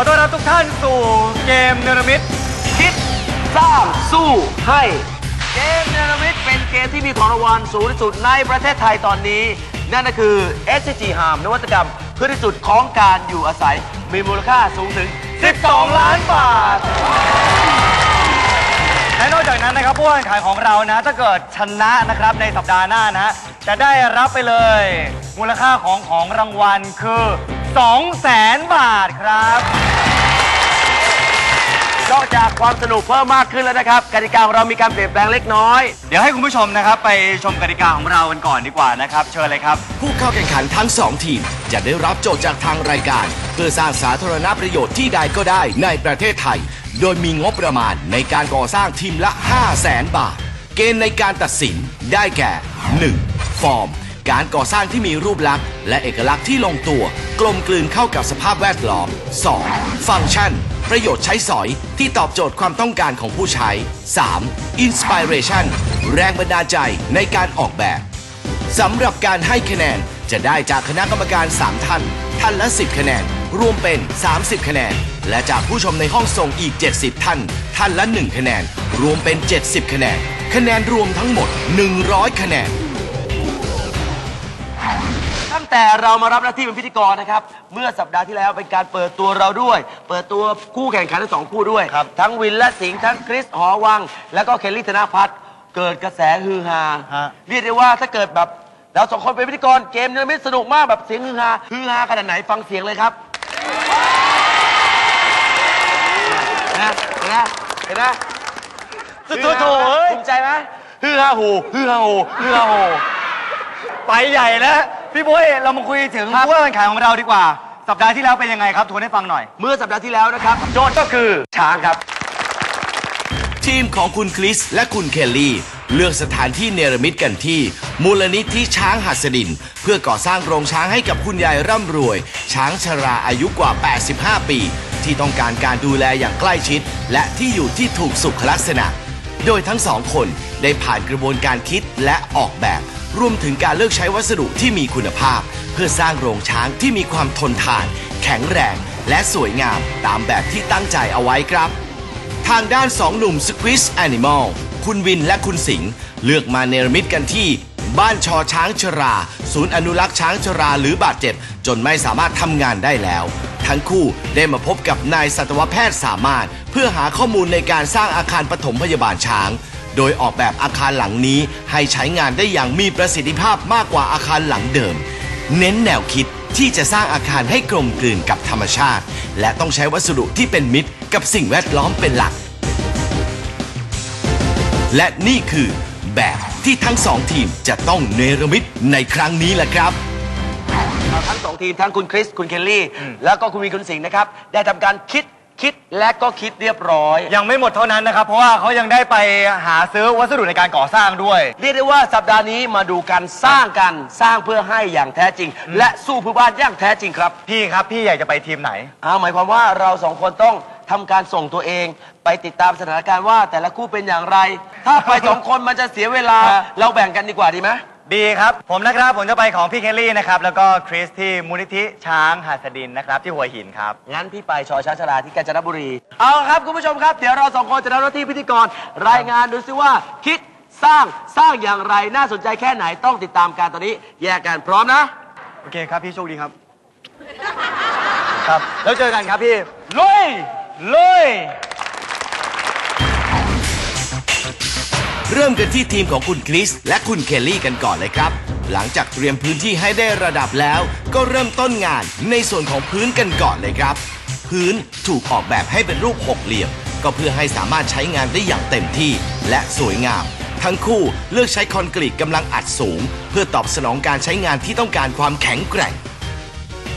อต้อนรับทุกท่านสู่เกมเนรมิตคิดสร้างสู้ให้ เกมเนรมิตเป็นเกมที่มีของรางวัลสูงที่สุดในประเทศไทยตอนนี้ นั่นก็คือ SCG Harm นวัตกรรมเพื่อที่สุดของการอยู่อาศัย มีมูลค่าสูงถึง 12 ล้านบาท และนอกจากนั้นนะครับผู้แข่งขันของเรานะ ถ้าเกิดชนะนะครับในสัปดาห์หน้านะจะได้รับไปเลย มูลค่าของของรางวัลคือ 2 0 0แสนบาทครับ นอกจากความสนุกเพิ่มมากขึ้นแล้วนะครับกติกาของเรามีการเปลี่ยนแปลงเล็กน้อย เดี๋ยวให้คุณผู้ชมนะครับ ไปชมกติกาของเรากันก่อนดีกว่านะครับ เชิญเลยครับ ผู้เข้าแข่งขันทั้ง 2 ทีม จะได้รับโจทย์จากทางรายการ เพื่อสร้างสาธารณประโยชน์ที่ใดก็ได้ในประเทศไทย โดยมีงบประมาณในการก่อสร้างทีมละ 5 0 0แสนบาท เกณฑ์ในการตัดสินได้แก่ 1. ฟอร์ม การก่อสร้างที่มีรูปลักษณ์และเอกลักษณ์ที่ลงตัว กลมกลืนเข้ากับสภาพแวดล้อม 2. ฟังก์ชัน ประโยชน์ใช้สอยที่ตอบโจทย์ความต้องการของผู้ใช้ 3. Inspiration แรงบันดาลใจในการออกแบบสำหรับการให้คะแนนจะได้จากคณะกรรมการ 3 ท่าน ท่านละ 10 คะแนน รวมเป็น 30 คะแนน และจากผู้ชมในห้องส่งอีก 70 ท่าน ท่านละ 1 คะแนน รวมเป็น 70 คะแนน คะแนนรวมทั้งหมด 100 คะแนน แต่เรามารับหน้าที่เป็นพิธีกรนะครับ เมื่อสัปดาห์ที่แล้วเป็นการเปิดตัวเราด้วย เปิดตัวคู่แข่งขันทั้งสองคู่ด้วย ทั้งวินและสิงห์ทั้งคริสหอวัง แล้วก็เคลลี่ธนพัฒน์เกิดกระแสฮือฮาเรียกได้ว่าถ้าเกิดแบบเราสองคนเป็นพิธีกรเกมเนี้ไม่สนุกมากแบบเสียงฮือฮาฮือฮาขนาดไหนฟังเสียงเลยครับนะเห็นไหมเห็นไหมสุดโถโถเอ้ย ภูมิใจไหม ฮือฮาโหฮือฮาโหฮือฮาโห ไปใหญ่แล้ว พี่บุ้ยเรามาคุยถึงครับผู้แข่งขันของเราดีกว่า สัปดาห์ที่แล้วเป็นยังไงครับทวนให้ฟังหน่อย เมื่อสัปดาห์ที่แล้วนะครับ โจทย์ก็คือช้างครับ ทีมของคุณคริสและคุณเคลลี่ เลือกสถานที่เนรมิตกันที่ มูลนิธิช้างหัสดิน เพื่อก่อสร้างโรงช้างให้กับคุณยายร่ำรวย ช้างชราอายุกว่า 85 ปี ที่ต้องการการดูแลอย่างใกล้ชิด และที่อยู่ที่ถูกสุขลักษณะ โดยทั้งสองคนได้ผ่านกระบวนการคิดและออกแบบ รวมถึงการเลือกใช้วัสดุที่มีคุณภาพ เพื่อสร้างโรงช้างที่มีความทนทาน แข็งแรง และสวยงามตามแบบที่ตั้งใจเอาไว้ครับ ทางด้านสองหนุ่มสควิสแอนิมอลคุณวินและคุณสิงห์เลือกมาเนรมิตกันที่ บ้านชอช้างชรา ศูนย์อนุรักษ์ช้างชราหรือบาดเจ็บ จนไม่สามารถทำงานได้แล้ว ทั้งคู่ได้มาพบกับนายสัตวแพทย์สามารถ เพื่อหาข้อมูลในการสร้างอาคารปฐมพยาบาลช้าง โดยออกแบบอาคารหลังนี้ให้ใช้งานได้อย่างมีประสิทธิภาพมากกว่าอาคารหลังเดิม เน้นแนวคิดที่จะสร้างอาคารให้กลมกลืนกับธรรมชาติ และต้องใช้วัสดุที่เป็นมิตรกับสิ่งแวดล้อมเป็นหลัก และนี่คือแบบที่ทั้งสองทีมจะต้องเนรมิตในครั้งนี้แหละครับทั้งสองทีมทั้งคุณคริส คุณเคลลี่ แล้วก็คุณวีคุณสิงห์นะครับ ได้ทำการคิด คิดและก็คิดเรียบร้อย ยังไม่หมดเท่านั้นนะครับ เพราะว่าเขายังได้ไปหาซื้อวัสดุในการก่อสร้างด้วย เรียกได้ว่าสัปดาห์นี้มาดูการสร้างกันสร้างเพื่อให้อย่างแท้จริง และสู้เพื่อบ้านอย่างแท้จริงครับพี่ครับ พี่อยากจะไปทีมไหนเอาหมายความว่าเราสองคนต้องทำการส่งตัวเอง ไปติดตามสถานการณ์ว่าแต่ละคู่เป็นอย่างไร ถ้าไปสองคนมันจะเสียเวลา เราแบ่งกันดีกว่าดีไหม ดีครับ ผมนะครับ ผมจะไปของพี่เคลลี่นะครับ แล้วก็คริสที่มูลนิธิช้างหัสดินนะครับ ที่หัวหินครับ งั้นพี่ไปชอช้างชลาที่กาญจนบุรี เอาครับคุณผู้ชมครับ เดี๋ยวเราสองคนจะรับหน้าที่พิธีกร รายงานดูซิว่าคิดสร้างสร้างอย่างไรน่าสนใจแค่ไหนต้องติดตามการตอนนี้ แยกกันพร้อมนะ โอเคครับพี่โชคดีครับไปครับ แล้วเจอกันครับพี่ลุยลุย ริ่มกันที่ทีมของคุณคริส และคุณเคลลี่กันก่อนเลยครับ หลังจากเตรียมพื้นที่ให้ได้ระดับแล้ว ก็เริ่มต้นงานในส่วนของพื้นกันก่อนเลยครับ พื้นถูกออกแบบให้เป็นรูปหกเหลี่ยม ก็เพื่อให้สามารถใช้งานได้อย่างเต็มที่และสวยงาม ทั้งคู่เลือกใช้คอนกรีตกำลังอัดสูง เพื่อตอบสนองการใช้งานที่ต้องการความแข็งแกร่ง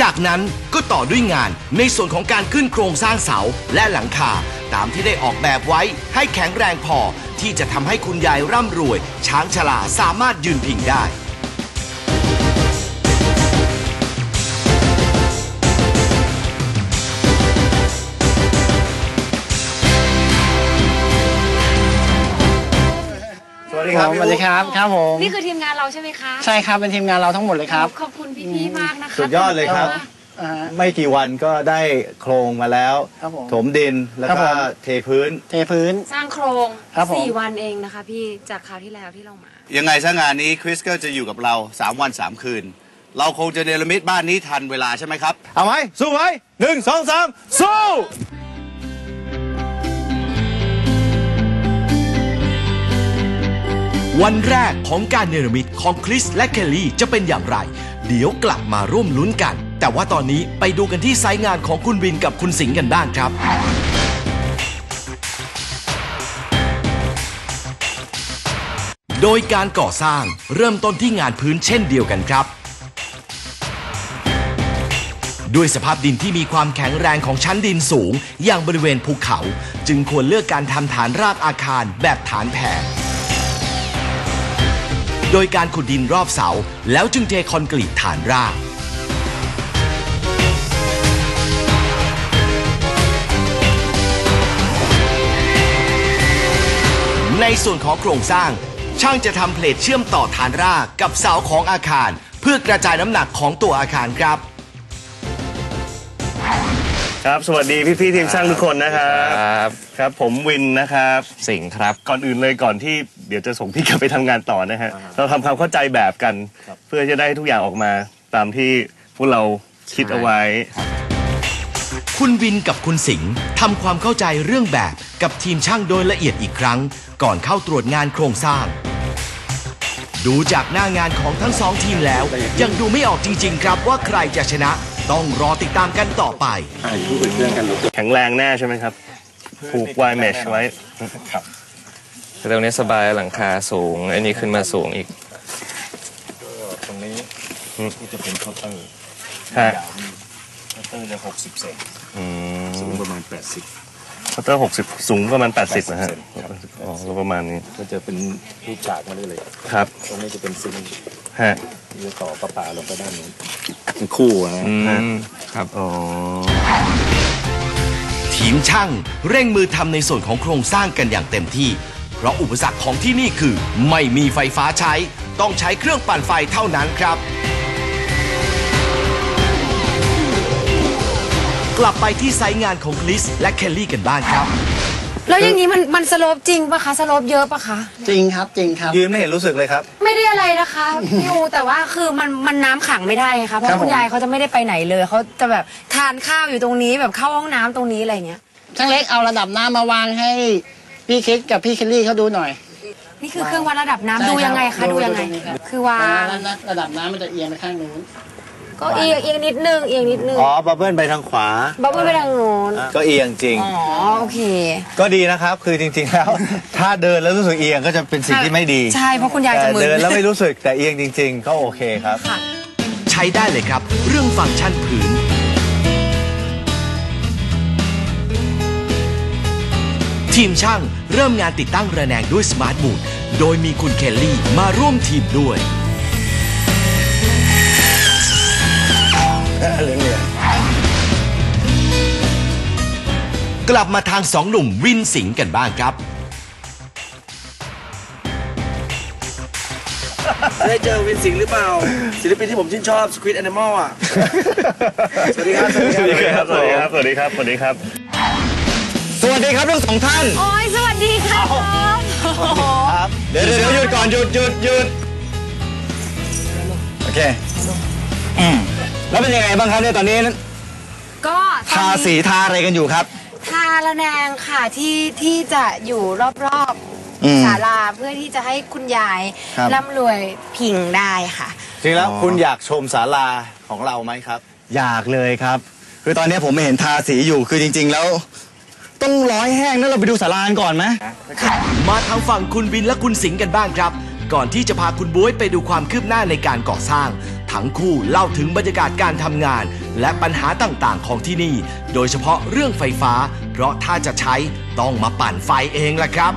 จากนั้นก็ต่อด้วยงานในส่วนของการขึ้นโครงสร้างเสาและหลังคา ตามที่ได้ออกแบบไว้ให้แข็งแรงพอที่จะทำให้คุณยายร่ำรวย ช้างชลาสามารถยืนพิงได้ สวัสดีครับสวัสดีครับครับผม นี่คือทีมงานเราใช่ไหมคะ ใช่ครับเป็นทีมงานเราทั้งหมดเลยครับ ขอบคุณพี่ๆมากนะคะสุดยอดเลยครับอ่า ฮะ ไม่กี่วันก็ได้โครงมาแล้ว ครับผมถมดินแล้วครับก็ผม เทพื้น เทพื้น สร้างโครงครับผม สี่วันเองนะคะพี่จากคราวที่แล้วที่เรามา ยังไงซะงานนี้คริสก็จะอยู่กับเรา 3 วัน 3 คืน เราคงจะเนรมิตบ้านนี้ทันเวลาใช่ไหมครับ เอาไหมสู้ไหมหนึ่งสองสามสู้ วันแรกของการเนรมิตของคริสและเคลลี่จะเป็นอย่างไร เดี๋ยวกลับมาร่วมลุ้นกัน แต่ว่าตอนนี้ไปดูกันที่ไซต์งานของคุณวินกับคุณสิงห์กันบ้างครับ โดยการก่อสร้างเริ่มต้นที่งานพื้นเช่นเดียวกันครับ ด้วยสภาพดินที่มีความแข็งแรงของชั้นดินสูง อย่างบริเวณภูเขา จึงควรเลือกการทำฐานรากอาคารแบบฐานแผ่โดยการขุดดินรอบเสา แล้วจึงเทคอนกรีตฐานราก ในส่วนของโครงสร้าง ช่างจะทำเพลทเชื่อมต่อฐานรากกับเสาของอาคาร เพื่อกระจายน้ำหนักของตัวอาคารครับ ครับ สวัสดีพี่ๆทีมช่างทุกคนนะครับครับ ผมวินนะครับ สิงห์ครับ ก่อนอื่นเลยก่อนที่เดี๋ยวจะส่งพี่กลับไปทำงานต่อนะฮะเราทำความเข้าใจแบบกัน เพื่อจะได้ทุกอย่างออกมาตามที่พวกเราคิดเอาไว้ คุณวินกับคุณสิงห์ทำความเข้าใจเรื่องแบบ กับทีมช่างโดยละเอียดอีกครั้ง ก่อนเข้าตรวจงานโครงสร้าง ดูจากหน้างานของทั้งสองทีมแล้ว ยังดูไม่ออกจริง ๆ ครับว่าใครจะชนะ ต้องรอติดตามกันต่อไปแข็งแรงแน่ใช่ไหมครับ ผูกไวเมชไว้ตรงนี้สบายหลังคาสูงอันนี้ขึ้นมาสูงอีกฮะอืมเคาน์เตอร์หกสิบสูงประมาณแปดสิบ นะฮะอ๋อประมาณนี้ก็จะเป็นรูปฉากมาเลยเลยครับ ตรงนี้จะเป็นซิงค์ฮะจะต่อประปาลงไปด้านนู้นเป็นคู่นะอืมครับอ๋อทีมช่างเร่งมือทำในส่วนของโครงสร้างกันอย่างเต็มที่ เพราะอุปสรรคของที่นี่คือ ไม่มีไฟฟ้าใช้ ต้องใช้เครื่องปั่นไฟเท่านั้นครับ กลับไปที่ไซต์งานของคริสและเคลลี่กันบ้างครับ แล้วอย่างนี้มันมันสโลปจริงปะคะสโลปเยอะปะคะ จริงครับจริงครับ ยืนไม่เห็นรู้สึกเลยครับ ไม่ได้อะไรนะคะพี่อูแต่ว่าคือมันมันน้ำขังไม่ได้ไงคะเพครัราะบผมคุณยายเขาจะไม่ได้ไปไหนเลยเขาจะแบบทานข้าวอยู่ตรงนี้แบบเข้าห้องน้ำตรงนี้อะไรเงี้ย ช่างเล็กเอาระดับน้ำมาวางให้พี่คิดกับพี่เคลลี่เขาดูหน่อย นี่คือเครื่องวัดระดับน้ำใช่ดูยังไงครัคะบดูยังไงดูนี่ครับคือวางระดับระดับน้ำมันจะเอียงไปข้างนู้น ก็เอียงเอียงนิดนึงเอียงนิดนึงอ๋อบับเบิ้ลไปทางขวา บับเบิ้ลไปทางโน้นก็เอียงจริง อ๋อโอเค ก็ดีนะครับคือจริง ๆ แล้ว ถ้าเดินแล้วรู้สึกเอียงก็จะเป็นสิ่งที่ไม่ดี ใช่เพราะคุณยายจะแต่มึนเดินแล้วไม่รู้สึกแต่เอียงจริง ๆ ก็โอเคครับ ใช้ได้เลยครับ เรื่องฟังก์ชันผืนทีมช่างเริ่มงานติดตั้งระแนงด้วยสมาร์ทบูดโดยมีคุณเคลลี่มาร่วมทีมด้วย กลับมาทางสองหนุ่มวินสิงห์กันบ้างครับ ได้เจอวินสิงห์หรือเปล่า ศิลปินที่ผมชื่นชอบ Squid Animal อะ สวัสดีครับ สวัสดีครับ สวัสดีครับ สวัสดีครับ สวัสดีครับ สวัสดีครับทั้งสองท่าน โอ้ยสวัสดีค่ะครับเดี๋ยวเดี๋ยวหยุดก่อนหยุดหยุดหยุดโอเคอืม แล้วเป็นยังไงบ้างครับเนี่ยตอนนี้ก็ตทาอนนี้สีทาอะไรกันอยู่ครับ ทาละแนงค่ะที่ที่จะอยู่รอบอืมๆศาลาเพื่อที่จะให้คุณยายครับ ร่ำรวยพิงได้ค่ะ จริงแล้วอ๋อ คุณอยากชมศาลาของเราไหมครับ อยากเลยครับ คือตอนนี้ผมไม่เห็นทาสีอยู่คือจริง ๆ แล้ว ต้องร้อยแห้งนั่นเราไปดูสารานก่อนไหมมาทางฝั่งคุณวินและคุณสิงห์กันบ้างครับ ก่อนที่จะพาคุณบ๊วยไปดูความคืบหน้าในการก่อสร้าง ทั้งคู่เล่าถึงบรรยากาศการทำงาน และปัญหาต่างๆ ของที่นี่ โดยเฉพาะเรื่องไฟฟ้า เพราะถ้าจะใช้ต้องมาปั่นไฟเองล่ะครับ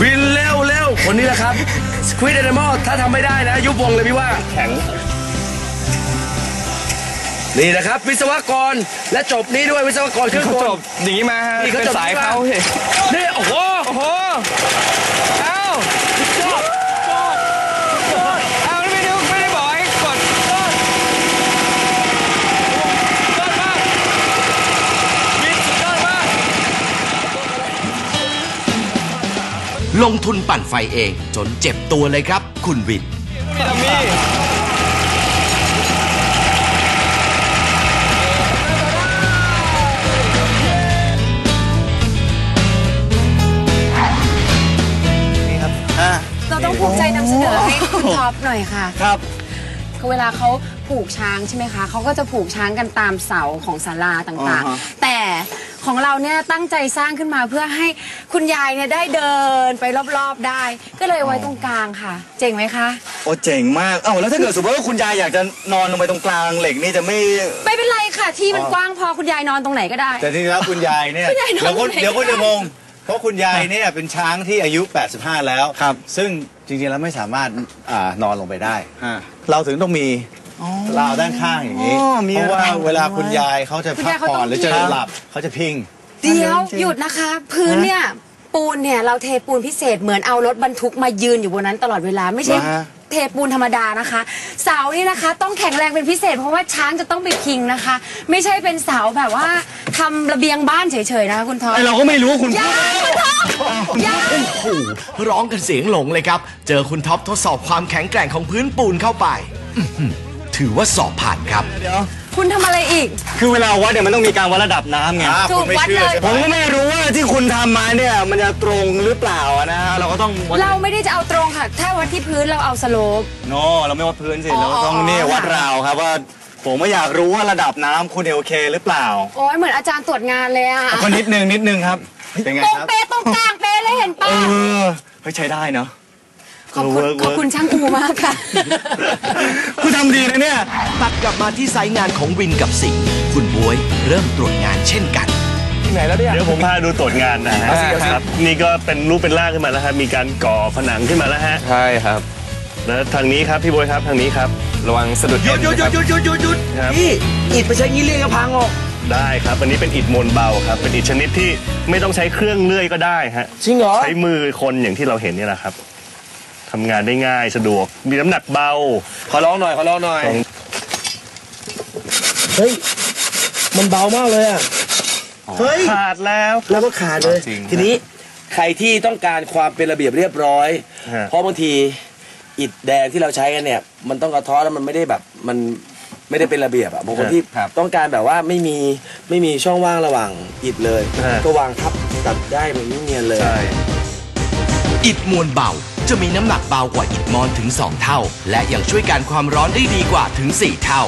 วินเร็วเร็วคนนี้แหละครับสควิดแอนิมอลถ้าทำไม่ได้นะยุบวงเลยพี่ว่าแข็ง นี่นะครับ วิศวกรและจบนี้ด้วยวิศวกรเครื่องกจล บหนีมาฮะนี่เขาเป็นจบสายที่ว่าเขาเฮ้ยนี่โอ้โห โอ้โหเอ้าจบจบเอาไม่ได้ไม่ได้บอกให้กดจบยอดมากวินสุดยอดมากลงทุนปั่นไฟเองจนเจ็บตัวเลยครับ คุณวินำเสนอให้คุณท็อปหน่อยค่ะ ครับ คือเวลาเขาผูกช้างใช่ไหมคะ เขาก็จะผูกช้างกันตามเสาของศาลาต่างอ่าฮะ ๆ แต่ของเราเนี่ยตั้งใจสร้างขึ้นมาเพื่อให้คุณยายเนี่ยได้เดินไปรอบๆได้ ก็เลยไว้ตรงกลางค่ะ เจ๋งไหมคะ โอ้เจ๋งมากเอ้าแล้วถ้าเกิดสมมติว่าคุณยายอยากจะนอนลงไปตรงกลางเหล็กนี่จะไม่ ไม่เป็นไรค่ะ ที่มันกว้างพอคุณยายนอนตรงไหนก็ได้ แต่จริงๆแล้วคุณยายเนี่ยคุณยายนอนเดี๋ยวคุณไหน เดี๋ยวคุณก็ได้จะงงเพราะคุณยายเนี่ยเป็นช้างที่อายุ 85 แล้ว ครับ ซึ่ง จริงๆแล้วไม่สามารถอ่านอนลงไปได้ ฮะ เราถึงต้องมีราวด้านข้างอย่างนี้ อ๋อมีเพราะว่าราวเวลาคุณยายเขาจะคุณพักยายเขาผ่ต้ออนงหรือจะพิงหลับเขาจะพิง เดี๋ยวหยุดนะคะ พื้นเนี่ย ปูนเนี่ย เราเทปูนพิเศษเหมือนเอารถบรรทุกมายืนอยู่บนนั้นตลอดเวลาไม่ใช่เหรอฮะเทปูนธรรมดานะคะ เสานี่นะคะ ต้องแข็งแรงเป็นพิเศษ เพราะว่าช้างจะต้องไปพิงนะคะ ไม่ใช่เป็นเสาแบบว่าทำระเบียงบ้านเฉยๆนะคะคุณทอมไอเราก็ไม่รู้ว่าคุณอย่าคุณทอมอย่าโอ้โห ร้องกันเสียงหลงเลยครับ เจอคุณท็อปทดสอบความแข็งแกร่งของพื้นปูนเข้าไปอื้อหือถือว่าสอบผ่านครับเดี๋ยวคุณทำอะไรอีก คือเวลาวัดเนี่ยมันต้องมีการวัดระดับน้ำไงอ่าถูคุกณไม่วัดเชื่อเลยใช่ไหผมมก็ไม่รู้ว่าที่คุณทำมาเนี่ยมันจะตรงหรือเปล่าอะนะฮะเราก็ต้องวัดเราไม่ได้จะเอาตรงค่ะ ถ้าวัดที่พื้นเราเอาสโลป โนเราไม่วัดพื้นสิอ๋อเราต้องนี่อ๋อวัดราวครับว่า ผมไม่อยากรู้ว่าระดับน้ำคุณเนี่ยโอเคหรือเปล่าโอ้ยเหมือนอาจารย์ตรวจงานเลยอะก็นิดนึงนิดนึงครับ เป็นไงตรงครับ เป๊ะตรงกลางเป๊ะเลยเห็นเอป่ะอเฮ้ยใช้ได้เนาะขอบคุณเวิร์กขอบคุณช่างอูมากค่ะ คุณทำดีนะเนี่ย ตัดกลับมาที่ไซต์งานของวินกับสิงห์คุณบวยเริ่มตรวจงานเช่นกัน ที่ไหนแล้วเนี่ย เดี๋ยวผมพาดูตรวจงานนะฮะเอาสิเอาสิ ครับนี่ก็เป็นรูปเป็นร่างขึ้นมาแล้วครับมีการก่อผนังขึ้นมาแล้วฮะใช่ครับ แล้วทางนี้ครับพี่บวยครับทางนี้ครับ ระวังสะดุดหยุดหยุดหยุดหยุดหยุดหยุดหยุดครับ นี่อิดไปใช้งี้เรียกกระพังออก ได้ครับ อันนี้เป็นอิฐมวลเบาครับ เป็นอิฐชนิดที่ไม่ต้องใช้เครื่องเลื่อยก็ได้ฮะ จริงเหรอ ใช้มือคนอย่างที่เราเห็นนี่แหละครับทำงานได้ง่ายสะดวก มีน้ำหนักเบา ขอร้องหน่อย ขอร้องหน่อยของเฮ้ย มันเบามากเลยอะ เฮ้ย ขาดแล้ว แล้วก็ขาดเลย จริงทีนี้ใครที่ต้องการความเป็นระเบียบเรียบร้อย ฮะ เพราะบางทีอิฐแดงที่เราใช้กันเนี่ย มันต้องกระเท้อแล้วมันไม่ได้แบบมัน ไม่ได้เป็นระเบียบอะบางคนที่ต้องการแบบว่าไม่มีไม่มีช่องว่างระหว่างอิฐเลยก็วางทับตัดได้มันไม่เนียนเลย ใช่ อิฐมวลเบา จะมีน้ำหนักเบากว่าอิฐมอนถึง 2 เท่า และยังช่วยการความร้อนได้ดีกว่าถึง 4 เท่า